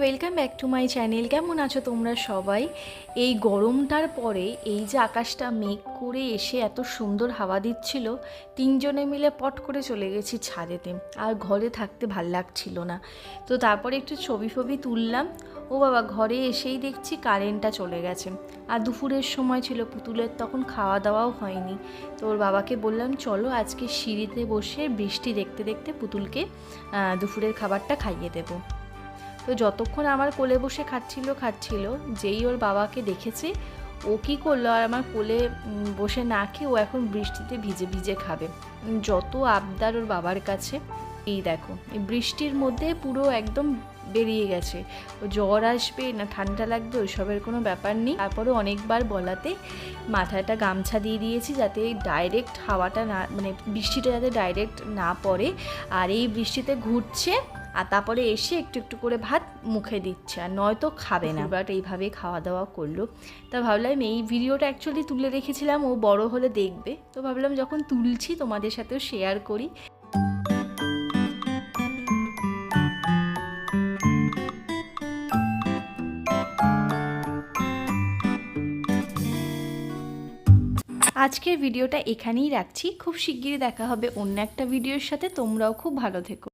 Welcome back to my channel কেমন আছো তোমরা সবাই? এই গরমটার পরে এই যে আকাশটা মেঘ করে এসে এত সুন্দর হাওয়া দিচ্ছিল, তিনজনে মিলে পট করে চলে গেছি ছাদেতে। আর ঘরে থাকতে ভালো লাগছিল না। তো তারপরে একটু ছবি ফবি তুললাম। ও বাবা, ঘরে এসেই দেখছি কারেন্টটা চলে গেছে। আর দুপুরের সময় ছিল পুতুলের, তখন খাওয়া দাওয়াও হয়নি। তো ওর বাবাকে বললাম, চলো আজকে সিঁড়িতে বসে বৃষ্টি দেখতে দেখতে পুতুলকে দুপুরের খাবারটা খাইয়ে দেবো। তো যতক্ষণ আমার কোলে বসে খাচ্ছিল খাচ্ছিল, যেই ওর বাবাকে দেখেছে, ও কী করল আর আমার কোলে বসে না খেয়ে ও এখন বৃষ্টিতে ভিজে ভিজে খাবে। যত আবদার ওর বাবার কাছে, এই দেখো, এই বৃষ্টির মধ্যে পুরো একদম বেরিয়ে গেছে। জ্বর আসবে, না ঠান্ডা লাগবে, ওইসবের কোনো ব্যাপার নেই। তারপরে অনেকবার বলাতে মাথায় একটা গামছা দিয়ে দিয়েছি যাতে ডাইরেক্ট হাওয়াটা না মানে বৃষ্টিটা যাতে ডাইরেক্ট না পড়ে। আর এই বৃষ্টিতে ঘুরছে আর তারপরে এসে একটু একটু করে ভাত মুখে দিচ্ছে আর নয়তো খাবে না। বাট এইভাবে খাওয়া দাওয়া করল। তা ভাবলাম এই ভিডিওটা অ্যাকচুয়ালি তুলে রেখেছিলাম ও বড় হলে দেখবে। তো ভাবলাম যখন তুলছি তোমাদের সাথেও শেয়ার করি। আজকের ভিডিওটা এখানেই রাখছি। খুব শিগগিরই দেখা হবে অন্য একটা ভিডিওর সাথে। তোমরাও খুব ভালো থেকো।